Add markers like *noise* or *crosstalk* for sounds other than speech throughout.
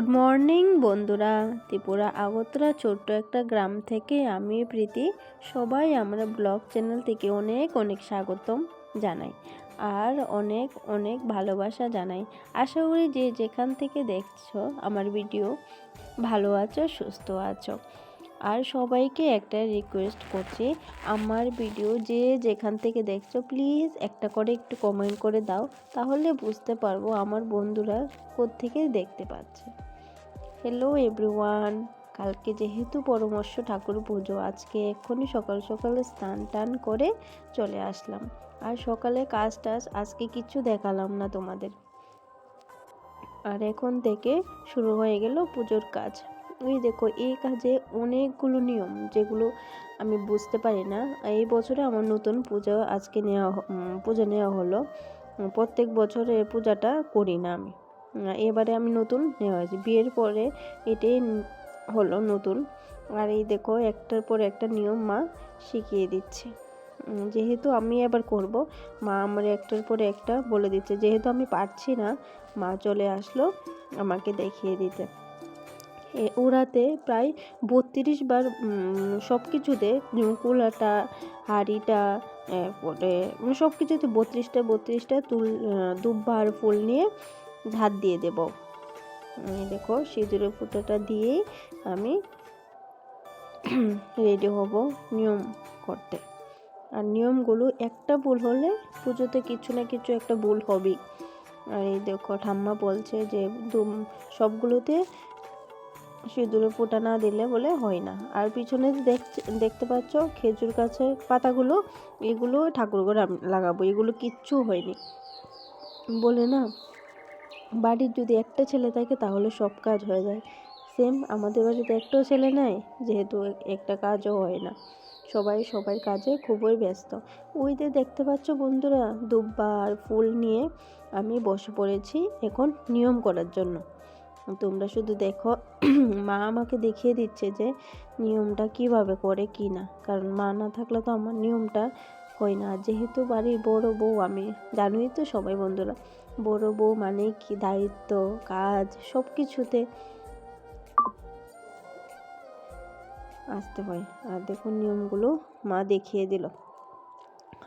Good morning বন্ধুরা। ত্রিপুরা আগরতলা ছোট্ট একটা গ্রাম থেকে আমি প্রীতি। সবাই আমরা ব্লগ চ্যানেল থেকে অনেক অনেক স্বাগতম জানাই আর অনেক অনেক ভালোবাসা জানাই। আশা করি যে যেখান থেকে দেখছ আমার ভিডিও, ভালো আছো, সুস্থ আছো। আর সবাইকে একটা রিকোয়েস্ট করছি, আমার ভিডিও যে যেখান থেকে দেখছ প্লিজ একটা করে একটু কমেন্ট করে দাও, তাহলে বুঝতে পারব আমার বন্ধুরা থেকে দেখতে পাচ্ছে। হ্যালো এভরিওয়ান কালকে যেহেতু পরমর্শ ঠাকুর পুজো, আজকে এক্ষুনি সকাল সকালে স্নান টান করে চলে আসলাম। আর সকালে কাজ টাজ আজকে কিছু দেখালাম না তোমাদের। আর এখন থেকে শুরু হয়ে গেল পুজোর কাজ। ওই দেখো এই কাজে অনেকগুলো নিয়ম যেগুলো আমি বুঝতে পারি না। এই বছরে আমার নতুন পূজা আজকে নেওয়া পূজা নেওয়া হলো। প্রত্যেক বছরে পূজাটা করি না আমি। এবারে আমি নতুন নেওয়া হয়েছি বিয়ের পরে এটাই হলো নতুন। আর এই দেখো, একটার পর একটা নিয়ম মা শিখিয়ে দিচ্ছে। যেহেতু আমি এবার করব, মা আমার একটার পরে একটা বলে দিচ্ছে। যেহেতু আমি পারছি না, মা চলে আসলো আমাকে দেখিয়ে দিতে। ওরাতে প্রায় বত্রিশ বার সব কিছুতে কুলাটা, হাঁড়িটা পরে মানে সব কিছুতে বত্রিশটা বত্রিশটা তুল দুব্বার ফুল নিয়ে হাত দিয়ে দেব। দেখো সিঁদুরের ফুটোটা দিয়েই আমি *clears throat* রেডি হব নিয়ম করতে। আর নিয়মগুলো একটা ভুল হলে পুজোতে কিছু না কিছু একটা ভুল হবেই। আর এই দেখো ঠাম্মা বলছে যে সবগুলোতে সিঁদুরে ফোঁটা না দিলে বলে হয় না। আর পিছনে দেখতে পাচ্ছ খেজুর গাছের পাতাগুলো, এগুলো ঠাকুর ঘরে লাগাবো। এগুলো কিচ্ছু হয়নি। বলে না বাড়ির যদি একটা ছেলে থাকে তাহলে সব কাজ হয়ে যায়। সেম আমাদের বাড়িতে একটাও ছেলে নাই, যেহেতু একটা কাজও হয় না। সবাই সবাই কাজে খুবই ব্যস্ত। ওই যে দেখতে পাচ্ছ বন্ধুরা দুব্বার ফুল নিয়ে আমি বসে পড়েছি এখন নিয়ম করার জন্য। তোমরা শুধু দেখো, মা আমাকে দেখিয়ে দিচ্ছে যে নিয়মটা কীভাবে করে কি না। কারণ মা না থাকলে তো আমার নিয়মটা হয় না। যেহেতু বাড়ির বড় বউ, আমি জানোই তো সবাই বন্ধুরা বড় বউ মানে কি? দায়িত্ব, কাজ সব কিছুতে আসতে হয়। আর দেখুন নিয়মগুলো মা দেখিয়ে দিল।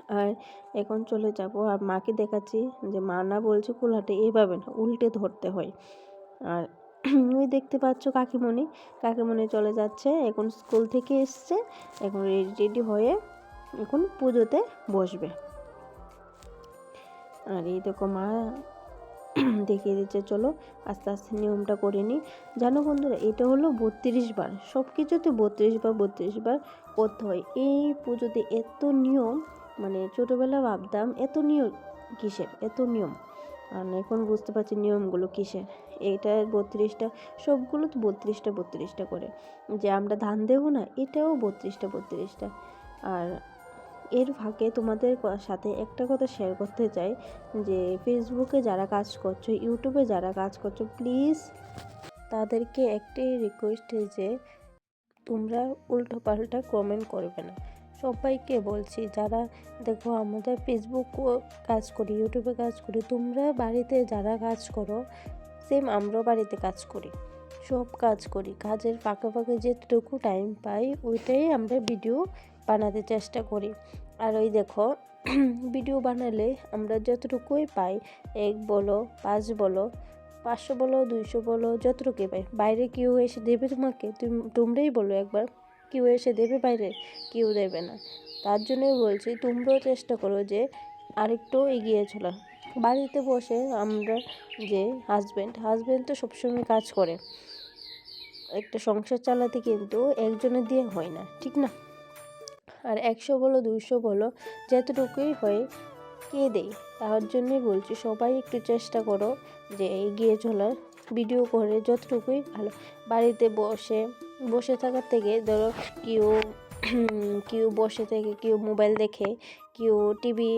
আর এখন চলে যাব। আর মাকে দেখাচ্ছি যে মা না বলছে কুলাটে এভাবে না, উল্টে ধরতে হয়। আর ওই দেখতে পাচ্ছ কাকিমণি। কাকিমণি চলে যাচ্ছে, এখন স্কুল থেকে এসছে, এখন রেডি রেডি হয়ে এখন পুজোতে বসবে। আর এই দেখো মা *clears throat* দেখিয়ে দিচ্ছে, চলো আস্তে আস্তে নিয়মটা করে নিই। জানো বন্ধুরা, এটা হলো বত্রিশ বার সব কিছুতে বত্রিশ বার বত্রিশ বার করতে হয়। এই পুজোতে এত নিয়ম মানে ছোটোবেলা ভাবতাম, এত নিয়ম কিসের? এত নিয়ম। আর এখন বুঝতে পারছি নিয়মগুলো কিসের। এইটা বত্রিশটা সবগুলো তো বত্রিশটা বত্রিশটা করে। যে আমরা ধান দেবো না, এটাও বত্রিশটা বত্রিশটা। আর এর ফাঁকে তোমাদের সাথে একটা কথা শেয়ার করতে চাই, যে ফেসবুকে যারা কাজ করছ ইউটিউবে যারা কাজ করছ প্লিজ তাদেরকে একটাই রিকোয়েস্ট যে তোমরা উল্টো পাল্টা কমেন্ট করবে না। সবাইকে বলছি, যারা দেখো আমাদের ফেসবুক কাজ করি ইউটিউবে কাজ করি, তোমরা বাড়িতে যারা কাজ করো সেম আমরাও বাড়িতে কাজ করি, সব কাজ করি। কাজের ফাঁকে ফাঁকে যেটুকু টাইম পাই, ওইটাই আমরা ভিডিও বানাতে চেষ্টা করি। আর ওই দেখো, ভিডিও বানালে আমরা যতটুকুই পাই, এক বলো, পাঁচ বলো, পাঁচশো বলো, দুইশো বলো, যতটুকুই পাই, বাইরে কেউ এসে দেবে তোমাকে? তুমি, তোমরাই বলো একবার, কেউ এসে দেবে বাইরে, কেউ দেবে না। তার জন্যই বলছি, তোমরাও চেষ্টা করো যে আরেকটু এগিয়ে চলা। বাড়িতে বসে আমরা যে হাজব্যান্ড হাজব্যান্ড তো সবসময় কাজ করে। একটা সংসার চালাতে কিন্তু একজনের দিয়ে হয় না, ঠিক না? আর একশো বলো দুশো বলো, যতটুকুই হয়, কে দেয়? তার জন্যই বলছি, সবাই একটু চেষ্টা করো যে এগিয়ে চলার। ভিডিও করে যতটুকুই ভালো। বাড়িতে বসে বসে থাকার থেকে ধরো কেউ কেউ বসে থেকে, কেউ মোবাইল দেখে, কেউ টিভি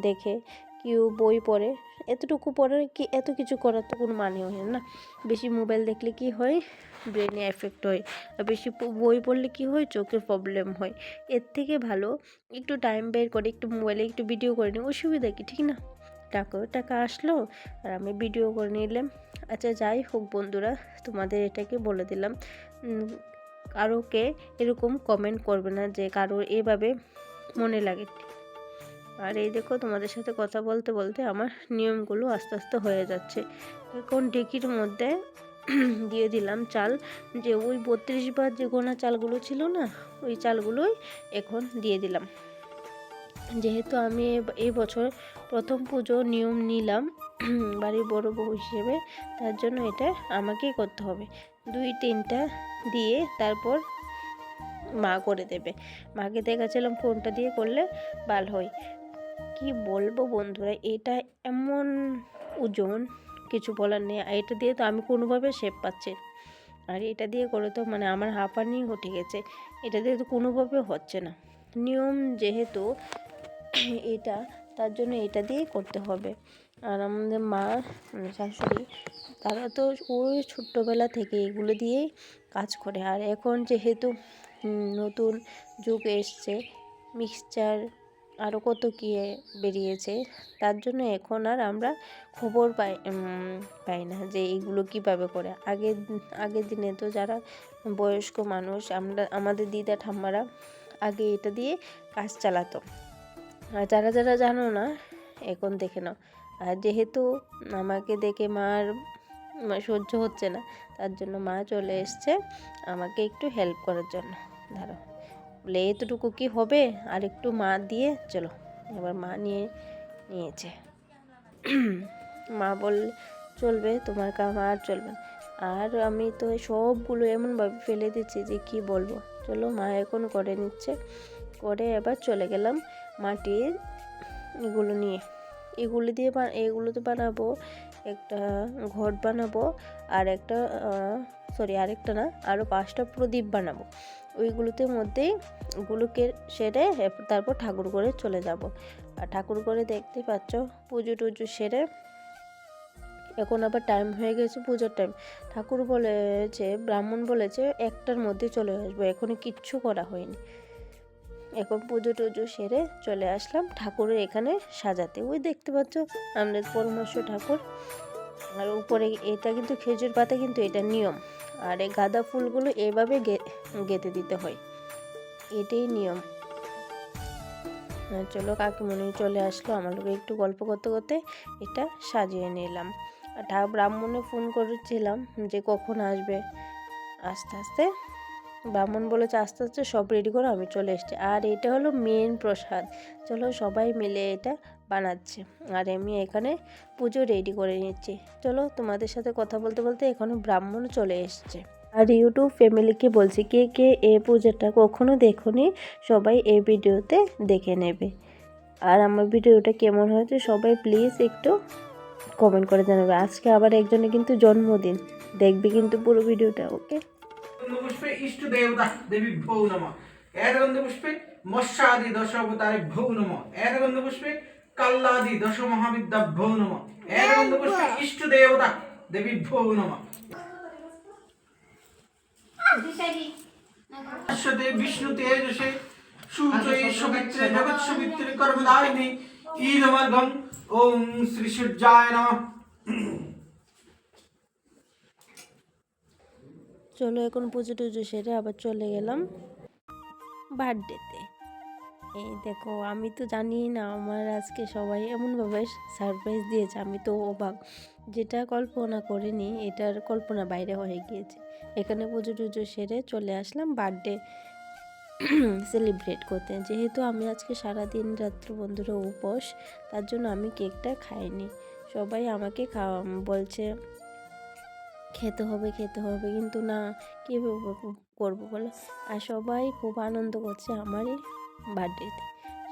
দেখে, কেউ বই পড়ে এতটুকু পড়ে কি এত কিছু করার তো কোনো মানে হয় না। বেশি মোবাইল দেখলে কি হয়? ব্রেনে এফেক্ট হয়। আর বেশি বই পড়লে কি হয়? চোখের প্রবলেম হয়। এর থেকে ভালো একটু টাইম বের করে, একটু মোবাইলে একটু ভিডিও করে নিই, অসুবিধা কি, ঠিক না? টাকা টাকা আসলো আর আমি ভিডিও করে নিলাম। আচ্ছা যাই হোক বন্ধুরা, তোমাদের এটাকে বলে দিলাম। কারোকে এরকম কমেন্ট করবে না যে কারোর এভাবে মনে লাগে। আর এই দেখো তোমাদের সাথে কথা বলতে বলতে আমার নিয়মগুলো আস্তে আস্তে হয়ে যাচ্ছে। এখন ডেকির মধ্যে *clears throat* দিয়ে দিলাম চাল। যে ওই বত্রিশ বার যে গোনা চালগুলো ছিল না, ওই চালগুলোই এখন দিয়ে দিলাম। যেহেতু আমি এই বছর প্রথম পুজো নিয়ম নিলাম *clears throat* বাড়ির বড় বউ হিসেবে, তার জন্য এটা আমাকেই করতে হবে। দুই তিনটা দিয়ে তারপর মা করে দেবে। মাকে দেখাচ্ছিলাম কোনটা দিয়ে করলে ভালো হয়। কি বলব বন্ধুরা, এটা এমন ওজন, কিছু বলার নেই। আর এটা দিয়ে তো আমি কোনোভাবে শেপ পাচ্ছি আর এটা দিয়ে করে তো মানে আমার হাঁপানি উঠে গেছে। এটা দিয়ে তো কোনোভাবে হচ্ছে না। নিয়ম যেহেতু, এটা, তার জন্য এটা দিয়েই করতে হবে। আর আমাদের মা মানে শাশুড়ি, তারা তো ওই ছোট্টবেলা থেকে এগুলো দিয়েই কাজ করে। আর এখন যেহেতু নতুন যুগ এসছে মিক্সচার আরও কত কী বেরিয়েছে, তার জন্য এখন আর আমরা খবর পাই পাই না যে এইগুলো কীভাবে করে। আগের আগের দিনে তো যারা বয়স্ক মানুষ, আমরা, আমাদের দিদা ঠাম্মারা আগে এটা দিয়ে কাজ চালাতো। আর যারা যারা জানো না, এখন দেখে নাও। আর যেহেতু আমাকে দেখে মার সহ্য হচ্ছে না, তার জন্য মা চলে এসছে আমাকে একটু হেল্প করার জন্য। ধরো। বলে, এতটুকু কি হবে? আর একটু মা দিয়ে, চলো। এবার মা নিয়ে নিয়েছে। মা বল, চলবে, তোমার কাম আর চলবে। আর আমি তো সবগুলো এমনভাবে ফেলে দিচ্ছি যে কি বলব। চলো, মা এখন করে নিচ্ছে। করে এবার চলে গেলাম মাটির এগুলো নিয়ে। এগুলো দিয়ে এগুলোতে বানাবো, একটা ঘট বানাবো, আর একটা সরি আরেকটা না আরও পাঁচটা প্রদীপ বানাবো। ওইগুলোতে মধ্যেই ওগুলোকে সেরে তারপর ঠাকুর করে চলে যাব। আর ঠাকুর করে দেখতে পাচ্ছ, পুজো টুজো সেরে এখন আবার টাইম হয়ে গেছে পুজোর টাইম ঠাকুর বলেছে, ব্রাহ্মণ বলেছে, একটার মধ্যে চলে আসব, এখনও কিচ্ছু করা হয়নি। এখন পুজো টুজো সেরে চলে আসলাম ঠাকুরের এখানে সাজাতে। ওই দেখতে পাচ্ছ আমাদের পরমেশ ঠাকুর। আর উপরে এটা কিন্তু খেজুর পাতা কিন্তু এটা নিয়ম। আর এই গাঁদা ফুলগুলো এভাবে গেঁথে দিতে হয়। এটাই নিয়ম। চলো কাকিমণি চলে আসলো আমার লোক একটু গল্প করতে করতে এটা সাজিয়ে নিলাম। আর ব্রাহ্মণে ফোন করেছিলাম যে কখন আসবে? আস্তে আস্তে ব্রাহ্মণ বলেছে, আস্তে আস্তে সব রেডি করে, আমি চলে এসেছি। আর এটা হলো মেন প্রসাদ। চলো সবাই মিলে এটা বানাচ্ছে। আর আমি এখানে পুজো রেডি করে নিচ্ছি। চলো তোমাদের সাথে কথা বলতে বলতে এখনও ব্রাহ্মণ চলে এসছে। আর ইউটিউব ফ্যামিলিকে বলছি, কে কে এ পুজোটা কখনো দেখোনি? সবাই এই ভিডিওতে দেখে নেবে। আর আমার ভিডিওটা কেমন হয়েছে সবাই প্লিজ একটু কমেন্ট করে জানাবে। আজকে আবার একজনের কিন্তু জন্মদিন। দেখবে কিন্তু পুরো ভিডিওটা ওকে পুষ্পে ইষ্ট দেবতা দেবী ভৌ নম। এরগন্ধ পুষ্পে মৎস্যাদি দশ অবতারে ভৌ নম। এরগন্ধ পুষ্পে কাল্লাদি দশ মহাবিদ্যা ভৌ নম। এরগন্ধ পুষ্পে ইষ্ট দেবতা দেবী ভৌ নম। বিষ্ণু তেজসে সূচয়ে সবিত্রে জগৎ সবিত্রে কর্মদায়িনী ঈদমার্গম ওম শ্রী সূর্যায় নমঃ। চলো এখন পুজো টুজো সেরে আবার চলে গেলাম বার্থডেতে এই দেখো, আমি তো জানি না, আমার আজকে সবাই এমনভাবে সারপ্রাইজ দিয়েছে, আমি তো অবাক। যেটা কল্পনা করিনি, এটার কল্পনা বাইরে হয়ে গিয়েছে। এখানে পুজো টুজো সেরে চলে আসলাম বার্থডে সেলিব্রেট করতে। যেহেতু আমি আজকে সারা দিন রাত্র বন্ধুরা উপোস, তার জন্য আমি কেকটা খাইনি। সবাই আমাকে খাওয়া, বলছে খেতে হবে খেতে হবে। কিন্তু না, কীভাবে করব বলো? আর সবাই খুব আনন্দ করছে আমার এই বার্থডেতে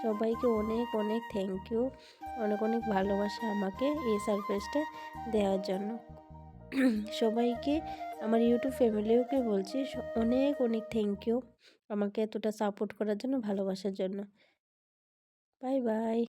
সবাইকে অনেক অনেক থ্যাংক ইউ অনেক অনেক ভালোবাসা আমাকে এই সারপ্রাইজটা দেওয়ার জন্য। সবাইকে, আমার ইউটিউব ফ্যামিলিওকে বলছি অনেক অনেক থ্যাংক ইউ আমাকে এতটা সাপোর্ট করার জন্য, ভালোবাসার জন্য। Bye bye